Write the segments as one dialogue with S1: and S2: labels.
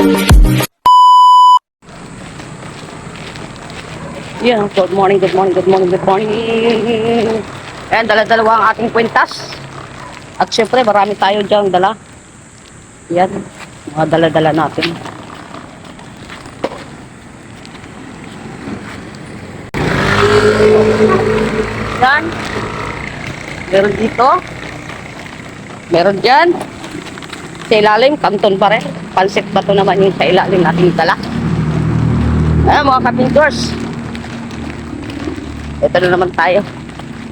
S1: Yan, good morning, good morning, good morning, good morning. Ayan, dala-dalawa ang ating kwintas. At syempre, marami tayo dyan dala. Yan, mga dala-dala natin. Yan. Meron dito. Meron dyan. Sa ilalim, kanton pa rin. Pansit ba to naman yung sa ilalim nating dala? Ayan, mga kapintors. Ito na naman tayo.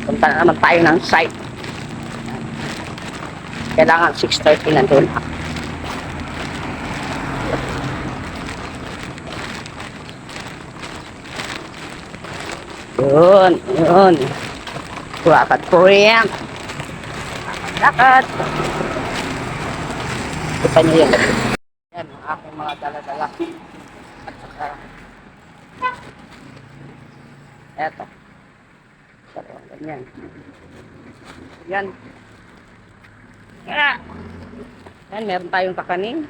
S1: Punta na naman tayo ng site. Kailangan 6.30 na doon. Yun, yun. Lakad ko rin. Lakad. Kita niyo yan. Yan, ang aking mga dala-dala. At saka, eto. Pero, ganyan. Yan. Ah! Yan, meron tayong kakanin.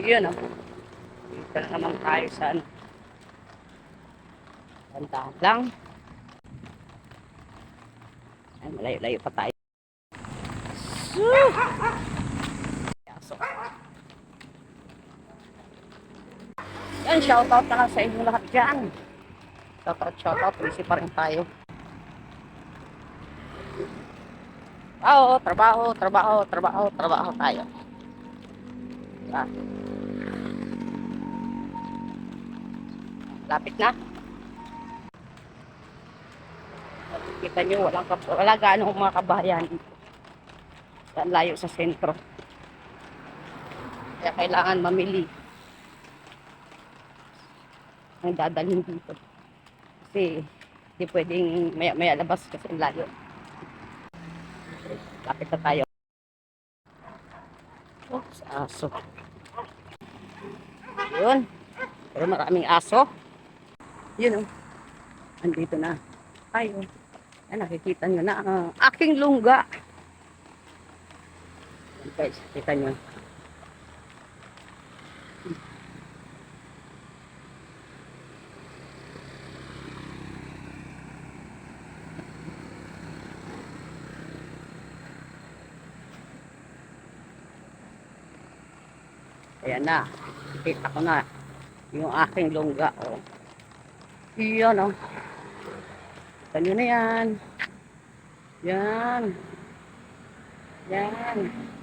S1: Yun, oh. Dito na naman tayo sa ano. Tantahan lang. Ay, malayo-layo pa tayo. Yan, shoutout na sa inyo lahat dyan. Shoutout, shoutout. Busy pa rin tayo. Oo, trabaho, trabaho, trabaho, trabaho tayo. Diba? Lapit na. Kita nyo, walang, wala gaano mga kabayan. Yan, layo sa sentro. Kaya kailangan mamili. Ang dadalhin dito. Kasi, hindi pwedeng maya-maya labas kasi layo. Lapit na tayo. Oops, aso. Yun. Pero maraming aso. Yun oh. Andito na. Tayo. Ay, nakikita nyo na ang aking lungga. Guys, kita nyo. Ayan na. Kita ko na yung aking lungga. Oh. Iyan oh. Kita nyo na yan. Yan. Yan.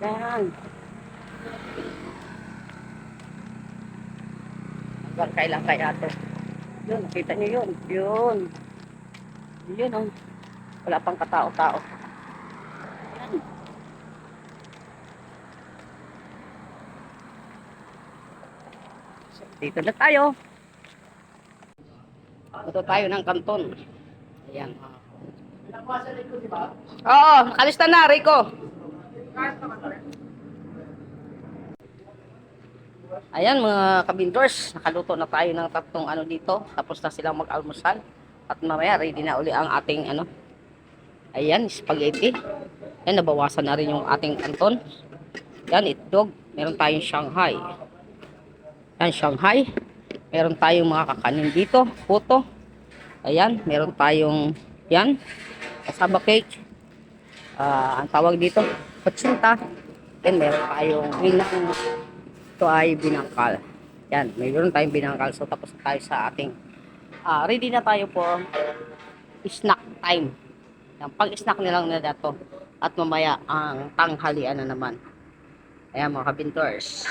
S1: Yan. Hanggang kailan kaya to? Yun, nakita nyo yun. Yun. Yun oh. Wala pang katao-tao. Yan. So, dito na tayo. Dito tayo ng kanton. Ayan. Oo, nakalista na, Rico. Ayan mga kabindors, nakaluto na tayo ng tatlong ano dito. Tapos na silang mag-almusal. At mamaya ready na uli ang ating ano. Ayan, spaghetti. Ayan, nabawasan na rin yung ating kanton. Yan, itlog. Meron tayong Shanghai. Yan, Shanghai. Meron tayong mga kakanin dito. Puto. Ayan, meron tayong yan. Kasaba cake. Ah, ang tawag dito, pachinta. Then meron tayong binang ito ay binangkal. Yan, mayroon tayong binangkal. So tapos na tayo sa ating ah, ready na tayo for snack time. Yan, pag-snack nilang na dato. At mamaya ang tanghalian na naman. Ayan mga kabintors.